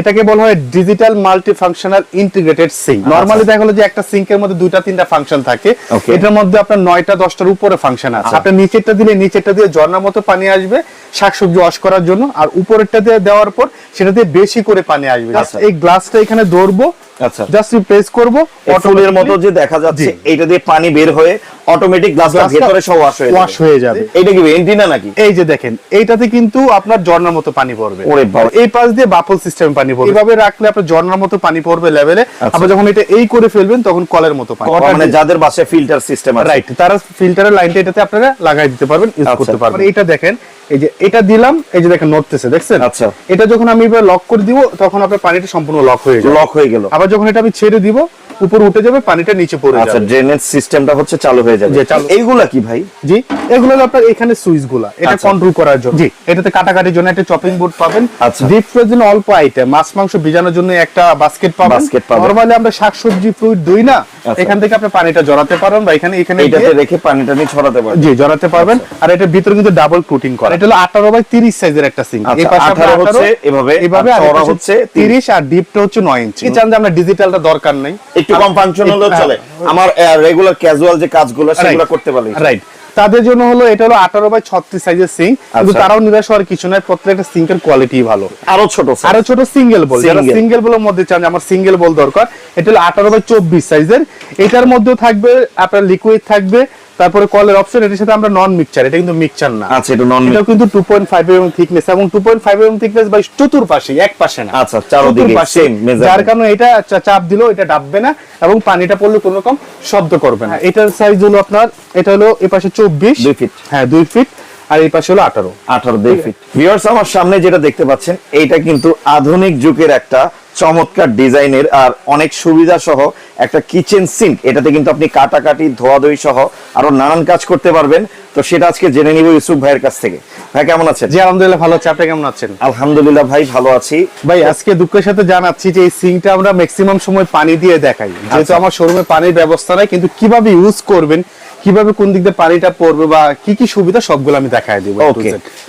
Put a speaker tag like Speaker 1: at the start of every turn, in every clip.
Speaker 1: এটাকে বলা হয় digital multi functional integrated sink normally দেখা গেলো যে একটা সিঙ্কের মধ্যে দুইটা তিনটা ফাংশন থাকে। এটার মধ্যে আপনার নয়টা দশটার উপরে ফাংশন আছে।
Speaker 2: আচ্ছা।
Speaker 1: আপনার নিচেরটা দিলে নিচেরটা দিয়ে ঝর্ণার মতো পানি আসবে শাকসবজি ওয়াশ করার জন্য। আর উপরেরটা দিয়ে দেওয়ার পর সেটা দিয়ে বেশি করে পানি আসবে।
Speaker 2: আচ্ছা।
Speaker 1: এই গ্লাসটা এখানে ধরবো
Speaker 2: আচ্ছা।
Speaker 1: জাস্ট প্রেস করব
Speaker 2: ফুলের মতো যে দেখা যাচ্ছে
Speaker 1: জি।
Speaker 2: এইটা দিয়ে পানি বের হয়ে অটোমেটিক গ্লাসটা ভেতরে সব ওয়াশ হয়ে
Speaker 1: ওয়াশ হয়ে যাবে।
Speaker 2: এইটা কি নাকি?
Speaker 1: এই যে দেখেন এইটাতে কিন্তু আপনার ঝর্ণার মতো পানি পড়বে।
Speaker 2: ওরে বাবা।
Speaker 1: এই পাশ দিয়ে বাপল সিস্টেম পানি পড়বে। এভাবে রাখলে আপনার ঝর্ণার মতো পানি পড়বে লেভেলে আবার যখন এটা এই করে ফেলবেন তখন কলের মতো পানি
Speaker 2: মানে যাদের বাসায় ফিল্টার সিস্টেম আছে।
Speaker 1: রাইট তারা ফিল্টারের লাইনটা এটাতে আপনারা লাগাই দিতে পারবেন ইউজ
Speaker 2: আচ্ছা।
Speaker 1: করতে পারবেন। এটা দেখেন এই যে এটা দিলাম এই যে দেখেন নড়তেছে দেখছেন?
Speaker 2: আচ্ছা।
Speaker 1: এটা যখন আমি এবার লক করে দিব তখন আপনার পানিটা সম্পূর্ণ লক হয়ে যাবে।
Speaker 2: লক হয়ে গেল।
Speaker 1: আবার যখন এটা আমি ছেড়ে দিব উপর উঠে যাবে পানিটা নিচে পড়ে
Speaker 2: আচ্ছা ড্রেনেজ সিস্টেমটা হচ্ছে চালু হয়ে যাবে। এইগুলা কি ভাই?
Speaker 1: জি এগুলো আপনার এখানে সুইচগুলা এটা
Speaker 2: আচ্ছা।
Speaker 1: কন্ট্রোল করার জন্য। জি। এটাতে কাটাকাটির জন্য একটা চপিং বোর্ড পাবেন।
Speaker 2: আচ্ছা।
Speaker 1: ডিপ ফ্রিজের অল্প আইটেম মাছ মাংস ভিজানোর জন্য একটা বাস্কেট পাবেন। নরমালি আমরা শাকসবজি ফ্রুট দই না?
Speaker 2: আচ্ছা।
Speaker 1: এখান থেকে আপনি পানিটা জড়াতে পারেন বা এখানে এখানে
Speaker 2: এইটাতে
Speaker 1: দিয়ে-
Speaker 2: রেখে পানিটা নিয়ে ছড়াতে পারবে
Speaker 1: জি জড়াতে পারবেন। আর এটার ভিতরে কিন্তু ডাবল কোটিং করা। এটা হলো 18 বাই 30 সাইজের একটা সিঙ্ক
Speaker 2: আচ্ছা, 18 হচ্ছে এভাবে,
Speaker 1: এভাবে
Speaker 2: আর হচ্ছে
Speaker 1: 30 আর ডিপটা হচ্ছে 9 ইঞ্চি কি চান যে আমরা ডিজিটালটা দরকার নাই।
Speaker 2: একটু কম ফাংশন হলেও
Speaker 1: হ্যাঁ।
Speaker 2: চলে আমার রেগুলার ক্যাজুয়াল যে কাজগুলো সেগুলো করতে পারি
Speaker 1: রাইট তাদের জন্য হলো এটা হলো 18 বাই 36 সাইজের সিং কিন্তু
Speaker 2: আচ্ছা।
Speaker 1: তারাও নিরাশ হওয়ার কিছু নাই প্রত্যেকটা সিঙ্কের কোয়ালিটি ভালো
Speaker 2: আরও ছোট।
Speaker 1: আরও ছোট সিঙ্গেল বল যারা। সিঙ্গেল বলের মধ্যে চান আমার সিঙ্গেল বল দরকার এটা হলো 18 বাই 24 সাইজের এটার মধ্যেও থাকবে আপনার লিকুইড থাকবে তারপরে কলের অপশন এটার সাথে আমরা নন মিক্সচার এটা কিন্তু মিক্সচার না।
Speaker 2: আচ্ছা এটা নন
Speaker 1: এটা কিন্তু 2.5 mm থিকনেস এবং 2.5 mm থিকনেস বাই চতুর্পাশে এক পাশে না।
Speaker 2: আচ্ছা, চারোদিকে same measurement।
Speaker 1: যার কারণে এটা চাপ দিলেও এটা ডাববে না এবং পানিটা পড়লে কোনো রকম শব্দ করবে না। এটার সাইজ হলো আপনার এটা হলো এই পাশে 24
Speaker 2: দুই ফিট
Speaker 1: হ্যাঁ 2 ফিট আর এই পাশে হলো 18
Speaker 2: আঠারো দুই ফিট ভিউয়ার্স আমার সামনে যেটা দেখতে পাচ্ছেন এইটা কিন্তু আধুনিক যুগের একটা চমৎকার ডিজাইনের আর অনেক সুবিধা সহ একটা কিচেন সিঙ্ক এটাতে কিন্তু আপনি কাটাকাটি ধোয়াধুয়ি সহ আরও নানান কাজ করতে পারবেন। তো সেটা আজকে জেনে নিব ইউসুফ ভাইয়ের কাছ থেকে। ভাই কেমন আছেন?
Speaker 1: জি আলহামদুলিল্লাহ ভালো আছি। আপনি কেমন আছেন?
Speaker 2: আলহামদুলিল্লাহ ভাই ভালো আছি।
Speaker 1: ভাই আজকে দুঃখের সাথে জানাচ্ছি যে এই সিঙ্কটা আমরা ম্যাক্সিমাম সময় পানি দিয়ে দেখাই। যেহেতু
Speaker 2: আচ্ছা।
Speaker 1: আমার শোরুমে পানির ব্যবস্থা নাই কিন্তু কীভাবে ইউজ করবেন কীভাবে কোন দিক দিয়ে পানিটা পড়বে বা কি কি সুবিধা সবগুলো আমি দেখাই দিব.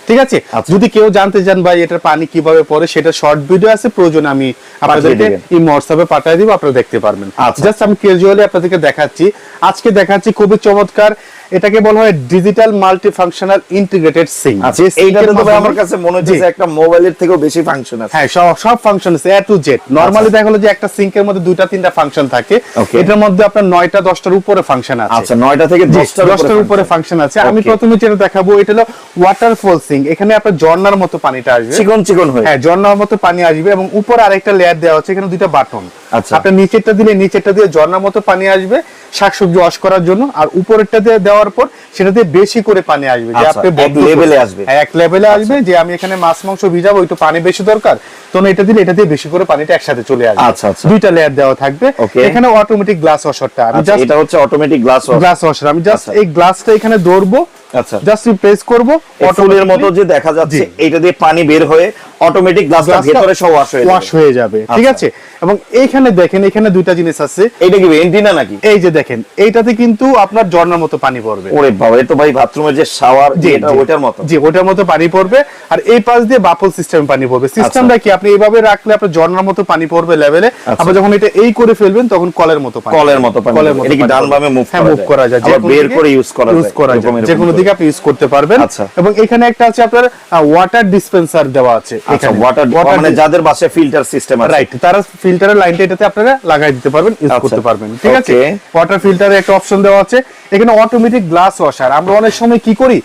Speaker 1: ঠিক আছে?
Speaker 2: আচ্ছা।
Speaker 1: যদি কেউ জানতে চান ভাই এটার পানি কীভাবে পড়ে সেটা শর্ট ভিডিও আছে প্রয়োজন আমি আপনাদেরকে এই হোয়াটসঅ্যাপে পাঠিয়ে দিব আপনারা দেখতে পারবেন।
Speaker 2: আচ্ছা।
Speaker 1: জাস্ট আমি ক্যাজুয়ালি আপনাদেরকে দেখাচ্ছি। আজকে দেখাচ্ছি খুবই চমৎকার এটাকে বলা হয় ডিজিটাল মাল্টি ফাংশনাল ইন্টিগ্রেটেড
Speaker 2: আচ্ছা এইটাতে তো ভাই আমার কাছে মনে হচ্ছে একটা মোবাইলের থেকেও বেশি ফাংশন আছে।
Speaker 1: হ্যাঁ সব সব ফাংশন আছে এ টু জেড নরমালি দেখা হলো যে একটা সিঙ্কের মধ্যে দুইটা তিনটা ফাংশন থাকে। এটার মধ্যে আপনার নয়টা দশটার উপরে ফাংশন আছে।
Speaker 2: আচ্ছা নয়টা থেকে
Speaker 1: জি,
Speaker 2: দশটার
Speaker 1: দশটার উপরে ফাংশন আছে। আমি. প্রথমে যেটা দেখাবো এটা হলো ওয়াটারফল সিঙ্ক এখানে আপনার ঝর্ণার মতো পানিটা আসবে।
Speaker 2: চিকন চিকন হয়ে।
Speaker 1: হ্যাঁ ঝর্ণার মতো পানি আসবে এবং উপরে আরেকটা লেয়ার দেওয়া হচ্ছে এখানে দুইটা বাটন
Speaker 2: আচ্ছা।
Speaker 1: আপনার নিচেরটা দিলে নিচেরটা দিয়ে ঝর্ণার মতো পানি আসবে শাকসবজি ওয়াশ করার জন্য। আর উপরেরটা দিয়ে দেওয়ার পর সেটা দিয়ে বেশি করে পানি আসবে যে
Speaker 2: আচ্ছা,
Speaker 1: আপনি করে-
Speaker 2: আসবে।
Speaker 1: হ্যাঁ, এক লেভেলে আসবে যে আমি এখানে মাছ মাংস ভিজাবো একটু পানি বেশি দরকার। তো এটা দিলে এটা দিয়ে বেশি করে পানিটা একসাথে চলে আসবে।
Speaker 2: আচ্ছা, আচ্ছা।
Speaker 1: দুইটা লেয়ার দেওয়া থাকবে। এখানে অটোমেটিক গ্লাস ওয়াশারটা আমি
Speaker 2: আচ্ছা,
Speaker 1: জাস্ট
Speaker 2: এটা হচ্ছে অটোমেটিক গ্লাস
Speaker 1: গ্লাস ওয়াশার আমি জাস্ট
Speaker 2: আচ্ছা।
Speaker 1: এই গ্লাসটা এখানে ধরবো
Speaker 2: আচ্ছা।
Speaker 1: জাস্ট প্রেস করব
Speaker 2: ফুলের মতো যে দেখা যাচ্ছে এটা দিয়ে পানি বের হয়ে অটোমেটিক গ্লাসটা ভেতরে সব ওয়াশ হয়ে
Speaker 1: ওয়াশ হয়ে যাবে ঠিক
Speaker 2: আচ্ছা।
Speaker 1: আছে? এবং এইখানে দেখেন এখানে দুইটা জিনিস আছে।
Speaker 2: এইটা কি এন্টিনা নাকি?
Speaker 1: এই যে দেখেন এইটাতে কিন্তু আপনার ঝর্ণার মতো পানি পড়বে।
Speaker 2: ওরে বাবা এ তো ভাই বাথরুমের যে শাওয়ার এটা
Speaker 1: জি।
Speaker 2: ওইটার মতো।
Speaker 1: জি ওটার মতো পানি পড়বে। আর এই পাশ দিয়ে বাপল সিস্টেম পানি পড়বে। সিস্টেমটা কি? আপনি এইভাবে রাখলে আপনার ঝর্ণার মতো পানি পড়বে লেভেলে
Speaker 2: আচ্ছা।
Speaker 1: আবার যখন এটা এই করে ফেলবেন তখন কলের মতো পানি
Speaker 2: কলের মতো পানি
Speaker 1: কলের। মতো
Speaker 2: এটা কি ডান বামে
Speaker 1: হ্যাঁ
Speaker 2: করা
Speaker 1: মুভ
Speaker 2: যায়?
Speaker 1: করা যায়।
Speaker 2: বের করে use করা যায়।
Speaker 1: করা যায়। যে কোনো দিকে আপনি ইউজ করতে পারবেন।
Speaker 2: আচ্ছা।
Speaker 1: এবং এখানে একটা আছে আপনার ওয়াটার ডিসপেন্সার দেওয়া আছে।
Speaker 2: আচ্ছা। ওয়াটার মানে যাদের বাসায় ফিল্টার সিস্টেম আছে।
Speaker 1: রাইট তারা ফিল্টারের লাইনটা এটাতে আপনারা লাগাই দিতে পারবেন ইউজ
Speaker 2: আচ্ছা।
Speaker 1: করতে পারবেন ঠিক আছে? ওয়াটার ফিল্টারে একটা অপশন দেওয়া আছে এখানে অটোমেটিক গ্লাস ওয়াশার আমরা অনেক সময় কি করি?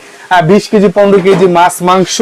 Speaker 1: বিশ কেজি পনেরো কেজি মাছ মাংস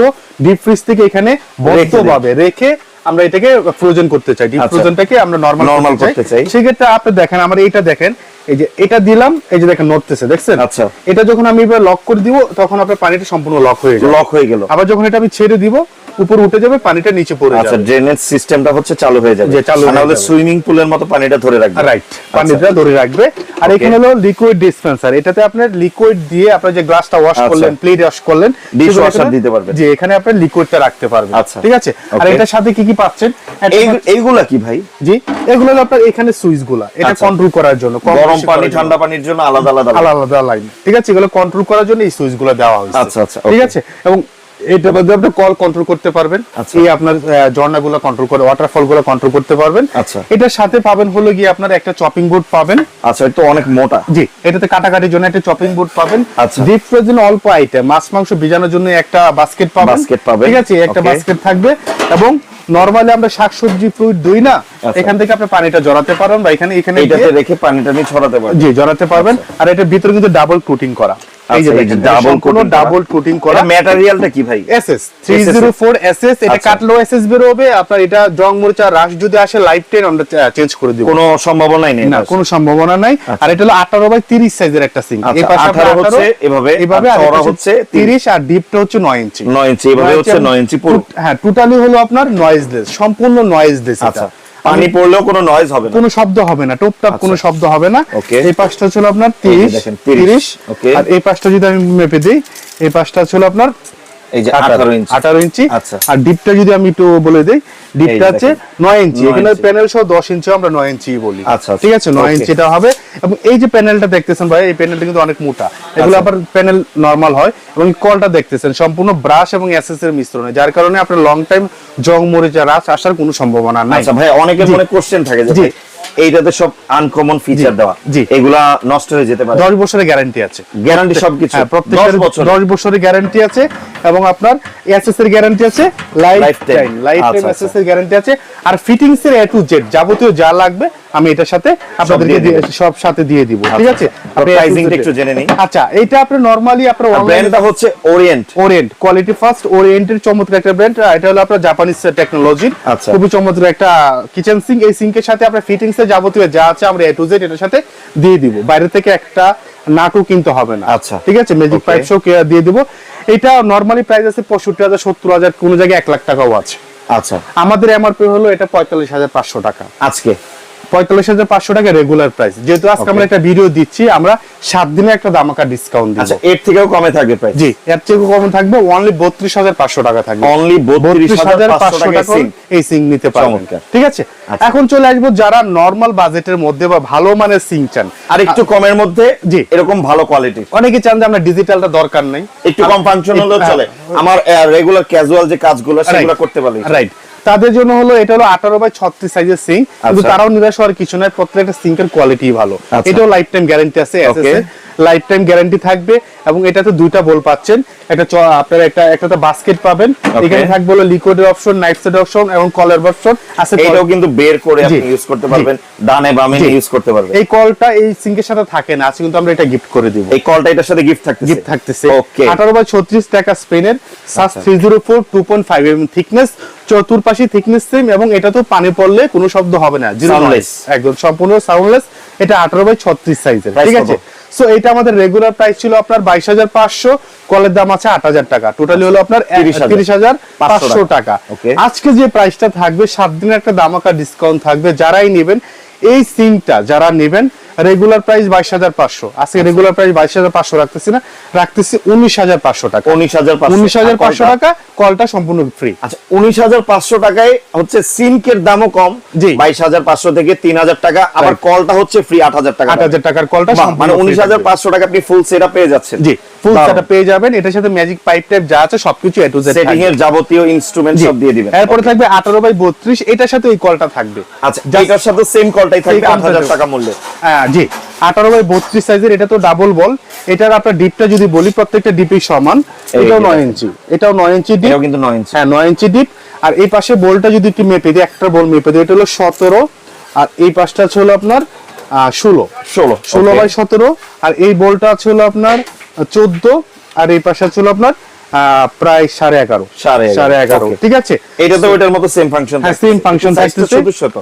Speaker 1: ডিপ ফ্রিজ থেকে এখানে বদ্ধভাবে রেখে আমরা এটাকে ফ্রোজেন করতে চাই। ডিপ
Speaker 2: আচ্ছা।
Speaker 1: ফ্রোজেনটাকে আমরা নরমাল
Speaker 2: Normal
Speaker 1: করতে চাই। সেক্ষেত্রে আপনি দেখেন আমরা এটা দেখেন এই যে এটা দিলাম এই যে দেখেন নড়তেছে দেখছেন?
Speaker 2: আচ্ছা।
Speaker 1: এটা যখন আমি লক করে দিব তখন আপনার পানিটা সম্পূর্ণ লক হয়ে যাবে
Speaker 2: লক হয়ে গেল।
Speaker 1: আবার যখন এটা আমি ছেড়ে দিব উপর উঠে যাবে পানিটা নিচে পড়ে যাবে।
Speaker 2: আচ্ছা ড্রেনেজ সিস্টেমটা হচ্ছে চালু হয়ে যাবে।
Speaker 1: যে চালু যাবে।
Speaker 2: সুইমিং পুলের মতো পানিটা ধরে রাখবে।
Speaker 1: রাইট পানিটা ধরে রাখবে। আর এখানে হলো লিকুইড ডিসপেন্সার এটাতে আপনার লিকুইড দিয়ে আপনার যে গ্লাসটা ওয়াশ
Speaker 2: আচ্ছা।
Speaker 1: করলেন প্লেট ওয়াশ করলেন
Speaker 2: washer
Speaker 1: এখানে-
Speaker 2: দিতে পারবেন।
Speaker 1: জি এখানে আপনি লিকুইডটা রাখতে পারবেন।
Speaker 2: আচ্ছা।
Speaker 1: ঠিক আছে? আর. এটার সাথে কি কি পাচ্ছেন?
Speaker 2: এই এইগুলা কি ভাই?
Speaker 1: জি এগুলো হলো আপনার এখানে সুইচগুলা এটা
Speaker 2: আচ্ছা।
Speaker 1: কন্ট্রোল করার জন্য।
Speaker 2: গরম পানি ঠান্ডা পানির জন্য আলাদা আলাদা
Speaker 1: আলাদা আলাদা লাইন ঠিক আছে? এগুলো কন্ট্রোল করার জন্য এই সুইচগুলো দেওয়া হয়েছে।
Speaker 2: আচ্ছা, আচ্ছা,
Speaker 1: ঠিক আছে? এবং এটার মধ্যে আপনি কল কন্ট্রোল করতে পারবেন।
Speaker 2: আচ্ছা।
Speaker 1: এই আপনার ঝর্ণাগুলো কন্ট্রোল করে ওয়াটারফলগুলো কন্ট্রোল করতে পারবেন।
Speaker 2: আচ্ছা।
Speaker 1: এটার সাথে পাবেন হলো গিয়ে আপনার একটা চপিং বোর্ড পাবেন।
Speaker 2: আচ্ছা এটা অনেক মোটা।
Speaker 1: জি এটাতে কাটাকাটির জন্য একটা চপিং বোর্ড পাবেন।
Speaker 2: আচ্ছা।
Speaker 1: ডিপ ফ্রোজেন অল্প আইটেম মাছ মাংস ভিজানোর জন্য একটা বাস্কেট পাবেন।
Speaker 2: Basket পাবেন।
Speaker 1: ঠিক আছে একটা বাস্কেট থাকবে। এবং নরমালি আমরা শাকসবজি ফ্রুট দই না?
Speaker 2: আচ্ছা।
Speaker 1: এখান থেকে আপনি পানিটা জড়াতে পারেন বা এখানে এখানে
Speaker 2: এইটাতে
Speaker 1: দিয়ে-
Speaker 2: রেখে পানিটা নিয়ে ছড়াতে পারবে
Speaker 1: জি জড়াতে পারবেন। আর এটার ভিতরে কিন্তু ডাবল কোটিং করা। এই যে
Speaker 2: আচ্ছা, এই যে
Speaker 1: দেখেন
Speaker 2: double
Speaker 1: কোনো ডাবল কোটিং করা।
Speaker 2: ম্যাটেরিয়ালটা কি ভাই?
Speaker 1: এসএস 304 এসএস এটা
Speaker 2: আচ্ছা।
Speaker 1: কাটলো এসএস বের হবে আপনার এটা জং মরিচা রাশ যদি আসে লাইফ টাইম আমরা চেঞ্জ করে দিব।
Speaker 2: কোনো সম্ভাবনাই নেই
Speaker 1: না কোনো সম্ভাবনা নাই। আর এটা হলো 18 বাই 30 সাইজের একটা সিঙ্ক
Speaker 2: আচ্ছা, 18 হচ্ছে এভাবে, চওড়া হচ্ছে
Speaker 1: 30 আর ডিপটা হচ্ছে 9 ইঞ্চি
Speaker 2: 9 ইঞ্চি এভাবে হচ্ছে 9 ইঞ্চি
Speaker 1: হ্যাঁ টোটালি হলো আপনার নয়েজলেস সম্পূর্ণ নয়েজলেস
Speaker 2: আচ্ছা
Speaker 1: এটা।
Speaker 2: পানি পড়লেও কোনো নয়েজ হবে না।
Speaker 1: কোনো শব্দ হবে না টপ টপ কোনো শব্দ হবে না। এই পাশটা ছিল আপনার
Speaker 2: এই যে
Speaker 1: 30
Speaker 2: 30 ওকে
Speaker 1: আর এই পাশটা যদি আমি মেপে দিই এই পাশটা ছিল আপনার
Speaker 2: এই যে 18 ইঞ্চি।
Speaker 1: 18 ইঞ্চি।
Speaker 2: আচ্ছা।
Speaker 1: আর ডিপটা যদি আমি একটু বলে দেই ডিপটা
Speaker 2: এই
Speaker 1: 9 ইঞ্চি। এখানে প্যানেল সহ 10 ইঞ্চি আমরা 9 ইঞ্চি বলি।
Speaker 2: আচ্ছা, আচ্ছা।
Speaker 1: ঠিক আছে? 9 ইঞ্চি এটা হবে। এবং এই যে প্যানেলটা দেখতেছেন ভাই এই প্যানেলটা কিন্তু অনেক মোটা। এগুলো। আবার প্যানেল নরমাল হয়। এবং কলটা দেখতেছেন সম্পূর্ণ ব্রাশ এবং এসএস এর মিশ্রণে যার কারণে আপনার লং টাইম জং মরিচা রাস আসার কোনো সম্ভাবনা নাই।
Speaker 2: আচ্ছা ভাই অনেকের। মনে কোশ্চেন থাকে যে এইটাতে সব আনকমন ফিচার দেওয়া। এগুলা নষ্ট হয়ে যেতে পারে।
Speaker 1: 10 বছরের গ্যারান্টি আছে।
Speaker 2: গ্যারান্টি সবকিছু।
Speaker 1: প্রত্যেক
Speaker 2: 10 বছর
Speaker 1: 10 বছরের গ্যারান্টি আছে এবং আপনার এসএস এর গ্যারান্টি আছে life time life time SS এর গ্যারান্টি আছে। আর ফিটিংস এর এ টু জেড যাবতীয় যা লাগবে আমি এটার সাথে আপনাদেরকে। সব সাথে দিয়ে দিব। ঠিক
Speaker 2: আচ্ছা,
Speaker 1: আছে
Speaker 2: তো pricing একটু জেনে নিই।
Speaker 1: আচ্ছা এটা আপনি নরমালি আপনার
Speaker 2: ব্র্যান্ডটা হচ্ছে ওরিয়েন্ট
Speaker 1: ওরিয়েন্ট কোয়ালিটি ফার্স্ট ওরিয়েন্টের চমৎকার একটা ব্র্যান্ড এটা হলো আপনার জাপানিজ টেকনোলজির
Speaker 2: আচ্ছা।
Speaker 1: খুবই চমৎকার একটা কিচেন সিঙ্ক এই সিঙ্কের সাথে আপনার ফিটিংস এর যাবতীয় যা আছে আমরা এ টু জেড এটার সাথে দিয়ে দিব। বাইরে থেকে একটা নাটু কিনতে হবে না।
Speaker 2: আচ্ছা।
Speaker 1: ঠিক আছে? ম্যাজিক পাইপ শো দিয়ে দিব। এটা নরমালি প্রাইস আছে পঁয়ষট্টি হাজার সত্তর হাজার কোনো জায়গায় এক লাখ টাকাও আছে।
Speaker 2: আচ্ছা।
Speaker 1: আমাদের এমআরপি হলো এটা পঁয়তাল্লিশ হাজার পাঁচশো টাকা।
Speaker 2: আজকে?
Speaker 1: পঁয়তাল্লিশ হাজার পাঁচশো টাকা রেগুলার প্রাইস যেহেতু আজকে আমরা একটা ভিডিও দিচ্ছি আমরা সাত দিনে একটা দামাকা ডিসকাউন্ট দিব।
Speaker 2: আচ্ছা এর থেকেও কমে থাকবে প্রাইস
Speaker 1: জি এর থেকে কম থাকবে অনলি বত্রিশ হাজার পাঁচশো টাকা থাকবে।
Speaker 2: অনলি 32500 টাকা
Speaker 1: টাকা এই সিঙ্ক নিতে পারবেন। ঠিক আছে?
Speaker 2: আচ্ছা।
Speaker 1: এখন চলে আসব যারা নরমাল বাজেটের মধ্যে বা ভালো মানের সিং চান।
Speaker 2: আর একটু কমের মধ্যে
Speaker 1: জি।
Speaker 2: এরকম ভালো কোয়ালিটি
Speaker 1: অনেকে চান যে আমরা ডিজিটালটা দরকার নেই।
Speaker 2: একটু কম ফাংশন হলেও
Speaker 1: হ্যাঁ।
Speaker 2: চলে। আমার রেগুলার ক্যাজুয়াল যে কাজগুলো সেগুলো. করতে পারি।
Speaker 1: রাইট তাদের জন্য হলো এটা হলো আঠারো বাই ছত্রিশ সাইজের সিঙ্ক কিন্তু
Speaker 2: আচ্ছা।
Speaker 1: তারাও নিরাশ হওয়ার কিছু নয় প্রত্যেকটা সিঙ্কের কোয়ালিটি ভালো
Speaker 2: আচ্ছা।
Speaker 1: এটাও লাইফ টাইম গ্যারান্টি আছে. লাইফ টাইম গ্যারান্টি থাকবে এবং এটাতে দুইটা বল পাচ্ছেন। একটা আপনার একটা একটাতে বাস্কেট পাবেন। এখানে থাকবে হলো লিকুইডের অপশন নাইট সেট অপশন এবং কলের অপশন আছে
Speaker 2: এটাও কিন্তু বের করে আপনি ইউজ করতে পারবেন। ডানে বামে ইউজ করতে পারবেন।
Speaker 1: এই কলটা এই সিঙ্কের সাথে থাকে না আছে কিন্তু আমরা এটা গিফট করে দিব।
Speaker 2: এই কলটা এটার সাথে গিফট থাকতেছে।
Speaker 1: গিফট থাকতেছে।
Speaker 2: ওকে
Speaker 1: আঠারো বাই ছত্রিশ টাকা স্পেনের সাস three zero four two point five M thickness চতুর্পাশে থিকনেস সেম এবং এটা তো পানি পড়লে কোনো শব্দ হবে না। জিরো। একদম সম্পূর্ণ সাউন্ডলেস এটা আঠারো বাই ছত্রিশ সাইজের ঠিক আছে? সো এটা আমাদের রেগুলার প্রাইস ছিল আপনার বাইশ হাজার পাঁচশো কলের দাম আছে আট হাজার টাকা। টোটালি হলো আপনার
Speaker 2: 30,000
Speaker 1: তিরিশ হাজার। পাঁচশো টাকা। আজকে যে প্রাইসটা থাকবে সাত দিনের একটা দামাকা ডিসকাউন্ট থাকবে যারাই নেবেন এই সিমটা যারা নেবেন রেগুলার প্রাইস বাইশ হাজার পাঁচশো। আজকে রেগুলার প্রাইস বাইশ হাজার পাঁচশো রাখতেছি না রাখতেছি উনিশ হাজার পাঁচশো টাকা।
Speaker 2: উনিশ হাজার
Speaker 1: উনিশ হাজার পাঁচশো টাকা কলটা সম্পূর্ণ ফ্রি
Speaker 2: আচ্ছা উনিশ হাজার পাঁচশো টাকায় হচ্ছে সিনকের দামও কম।
Speaker 1: জি।
Speaker 2: বাইশ হাজার পাঁচশো থেকে তিন হাজার টাকা আবার কলটা হচ্ছে ফ্রি আট হাজার টাকা
Speaker 1: আট হাজার টাকার কলটা
Speaker 2: মানে উনিশ হাজার পাঁচশো টাকা আপনি ফুল সেটা পেয়ে যাচ্ছেন।
Speaker 1: জি ফুল। সেটআপ পেয়ে যাবেন। এটার সাথে ম্যাজিক পাইপ টাইপ যা আছে সবকিছু এ টু জেড
Speaker 2: সেটিং এর যাবতীয় ইনস্ট্রুমেন্ট সব দিয়ে দিবেন।
Speaker 1: এরপরে থাকবে আঠারো বাই বত্রিশ এটার সাথে ওই কলটা থাকবে।
Speaker 2: আচ্ছা এটার সাথে সেম কলটাই থাকবে
Speaker 1: Same
Speaker 2: আট হাজার
Speaker 1: কলটা
Speaker 2: টাকা মূল্যে।
Speaker 1: হ্যাঁ জি আঠারো বাই বত্রিশ সাইজের এটা তো ডাবল বল এটার আপনার ডিপটা যদি বলি প্রত্যেকটা ডিপই সমান। এটাও নয় ইঞ্চি এটাও নয় ইঞ্চি ডিপ
Speaker 2: কিন্তু নয় ইঞ্চি
Speaker 1: হ্যাঁ নয় ইঞ্চি ডিপ আর এই পাশে বলটা যদি একটু মেপে দিই একটা বল মেপে দিই এটা হলো সতেরো। আর এই পাশটা হলো আপনার ষোলো।
Speaker 2: ষোলো
Speaker 1: ষোলো বাই সতেরো। আর এই বলটা হলো আপনার চোদ্দ। আর এই পাশে আপনার আহ, প্রায় সাড়ে এগারো।
Speaker 2: সাড়ে এগারো,
Speaker 1: সাড়ে এগারো ঠিক আছে?
Speaker 2: এটা তো ওইটার মতো সেম ফাংশন
Speaker 1: হ্যাঁ, function থাকতেছে।
Speaker 2: চতুর্শত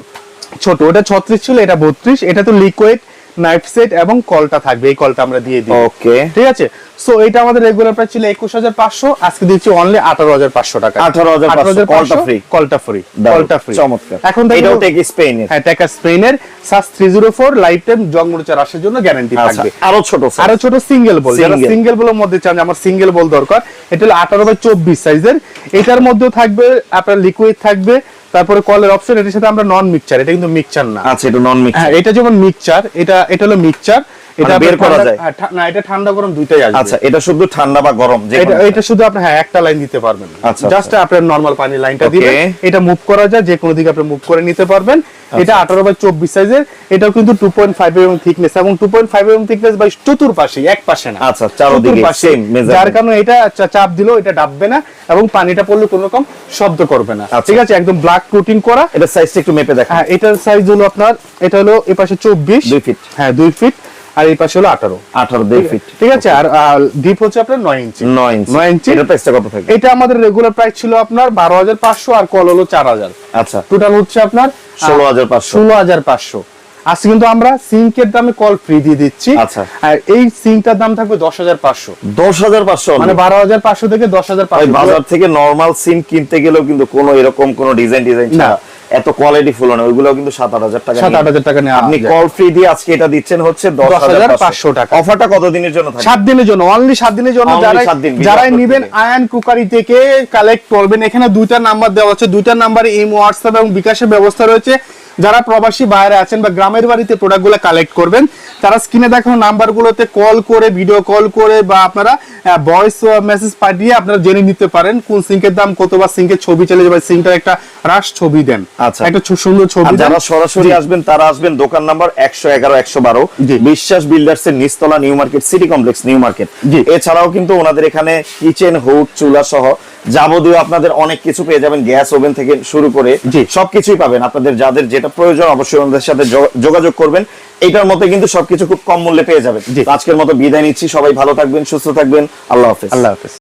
Speaker 1: ছোট। ওটা ছত্রিশ ছিল এটা বত্রিশ। এটা তো লিকুইড নাইফ সেট এবং কলটা থাকবে এই কলটা আমরা দিয়ে দিই
Speaker 2: ওকে।
Speaker 1: ঠিক আছে? সো এটা আমাদের রেগুলার প্রাইস ছিল একুশ হাজার পাঁচশো আজকে দিচ্ছি অনলি আঠারো হাজার পাঁচশো টাকা।
Speaker 2: 18,500 কলটা free।
Speaker 1: কলটা ফ্রি কলটা ফ্রি
Speaker 2: চমৎকার।
Speaker 1: এখন
Speaker 2: এটাও টেক স্পেনের
Speaker 1: হ্যাঁ টেকা স্পেনের সাস three zero four lifetime জংমরিচা রাশের জন্য গ্যারান্টি
Speaker 2: আচ্ছা
Speaker 1: থাকবে।
Speaker 2: আরও ছোট।
Speaker 1: আরও ছোট সিঙ্গেল বল যারা সিঙ্গেল বলের মধ্যে চান আমার সিঙ্গেল বল দরকার। এটা হলো আঠারো বাই চব্বিশ সাইজের এটার মধ্যেও থাকবে আপনার লিকুইড থাকবে তারপরে কলের অপশন এটার সাথে আমরা নন মিক্সচার এটা কিন্তু মিক্সচার না।
Speaker 2: আচ্ছা এটা নন মিক্সচার
Speaker 1: হ্যাঁ এটা যেমন মিক্সচার এটা এটা হলো মিক্সচার এটা
Speaker 2: মানে বের করা যায়?
Speaker 1: হ্যাঁ, না এটা ঠান্ডা গরম দুইটাই আসবে।
Speaker 2: আচ্ছা এটা শুধু ঠান্ডা বা গরম যে
Speaker 1: এটা এটা শুধু আপনি হ্যাঁ একটা লাইন দিতে পারবেন। জাস্ট আপনার নরমাল পানি লাইনটা দিবেন। এটা মুভ করা যায় যে কোনো দিকে আপনি মুভ করে নিতে পারবেন।
Speaker 2: আচ্ছা।
Speaker 1: এটা আঠারো বাই চব্বিশ সাইজের এটাও কিন্তু two point five M thickness এবং two point five M thickness by চতুর্পাশে এক পাশে না।
Speaker 2: আচ্ছা, চারোদিকে same
Speaker 1: যার কারণে এটা চাপ দিলেও এটা ডাববে না এবং পানিটা পড়লে কোনো রকম শব্দ করবে না।
Speaker 2: আচ্ছা।
Speaker 1: ঠিক আছে? একদম ব্ল্যাক কোটিং করা।
Speaker 2: এটা সাইজটা একটু মেপে দেখা
Speaker 1: হ্যাঁ এটার সাইজ হলো আপনার এটা হলো এ পাশে চব্বিশ।
Speaker 2: দুই ফিট।
Speaker 1: হ্যাঁ দুই ফিট আর এই পাশে হলো আঠারো।
Speaker 2: আঠারো দেড় ফিট
Speaker 1: ঠিক আছে আর ডিপ হচ্ছে আপনার নয় ইঞ্চি
Speaker 2: নয় ইঞ্চি
Speaker 1: নয় ইঞ্চি।
Speaker 2: এটা প্রাইসটা কত থাকবে?
Speaker 1: এটা আমাদের রেগুলার প্রাইস ছিল আপনার বারো হাজার পাঁচশো আর কল হলো চার হাজার।
Speaker 2: আচ্ছা।
Speaker 1: টোটাল হচ্ছে আপনার
Speaker 2: ষোলো হাজার পাঁচশো।
Speaker 1: ষোলো হাজার পাঁচশো। আজকে কিন্তু আমরা সিঙ্কের দামে কল ফ্রি দিয়ে দিচ্ছি।
Speaker 2: আচ্ছা।
Speaker 1: আর এই সিঙ্কটার দাম থাকবে দশ হাজার পাঁচশো।
Speaker 2: দশ হাজার পাঁচশো
Speaker 1: মানে বারো হাজার পাঁচশো থেকে দশ হাজার পাঁচশো।
Speaker 2: বাজার থেকে নরমাল সিম কিনতে গেলেও কিন্তু কোনো এরকম কোনো ডিজাইন ডিজাইন
Speaker 1: না।
Speaker 2: এত কোয়ালিটি ফুল না ওইগুলো কিন্তু সাত আট হাজার টাকা
Speaker 1: সাত আট হাজার টাকা নেওয়া
Speaker 2: আপনি কল ফ্রি দিয়ে আজকে এটা দিচ্ছেন হচ্ছে দশ হাজার পাঁচশো।
Speaker 1: টাকা।
Speaker 2: অফারটা কতদিনের জন্য
Speaker 1: সাত দিনের জন্য অনলি সাত দিনের জন্য যারা যারাই নিবেন আয়ন কুকারি থেকে কালেক্ট করবেন। এখানে দুইটা নাম্বার দেওয়া হচ্ছে দুইটা নাম্বার ইম হোয়াটসঅ্যাপ এবং বিকাশের ব্যবস্থা রয়েছে। যারা প্রবাসী বাইরে আছেন বা গ্রামের বাড়িতে প্রোডাক্টগুলো কালেক্ট করবেন তারা স্ক্রিনে দেখানো নাম্বারগুলোতে কল করে ভিডিও কল করে বা আপনারা ভয়েস মেসেজ পাঠিয়ে আপনারা জেনে নিতে পারেন কোন সিঙ্কের দাম কত বা সিঙ্কের ছবি চলে যাবে সিঙ্কটার একটা রাশ ছবি দেন
Speaker 2: আচ্ছা।
Speaker 1: একটা সুন্দর ছবি
Speaker 2: যারা সরাসরি আসবেন তারা আসবেন দোকান নাম্বার একশো এগারো একশো বারো। বিশ্বাস বিল্ডার্স এর নিচতলা new market city complex new market. এছাড়াও কিন্তু ওনাদের এখানে কিচেন হুড চুলা সহ যাবতীয় আপনাদের অনেক কিছু পেয়ে যাবেন গ্যাস ওভেন থেকে শুরু করে। সবকিছুই পাবেন আপনাদের যাদের যেটা প্রয়োজন অবশ্যই ওনাদের সাথে যোগাযোগ করবেন। এটার মধ্যে কিন্তু সবকিছু খুব কম মূল্যে পেয়ে যাবেন। আজকের মতো বিদায় নিচ্ছি। সবাই ভালো থাকবেন সুস্থ থাকবেন। আল্লাহ হাফেজ।
Speaker 1: আল্লাহ হাফেজ।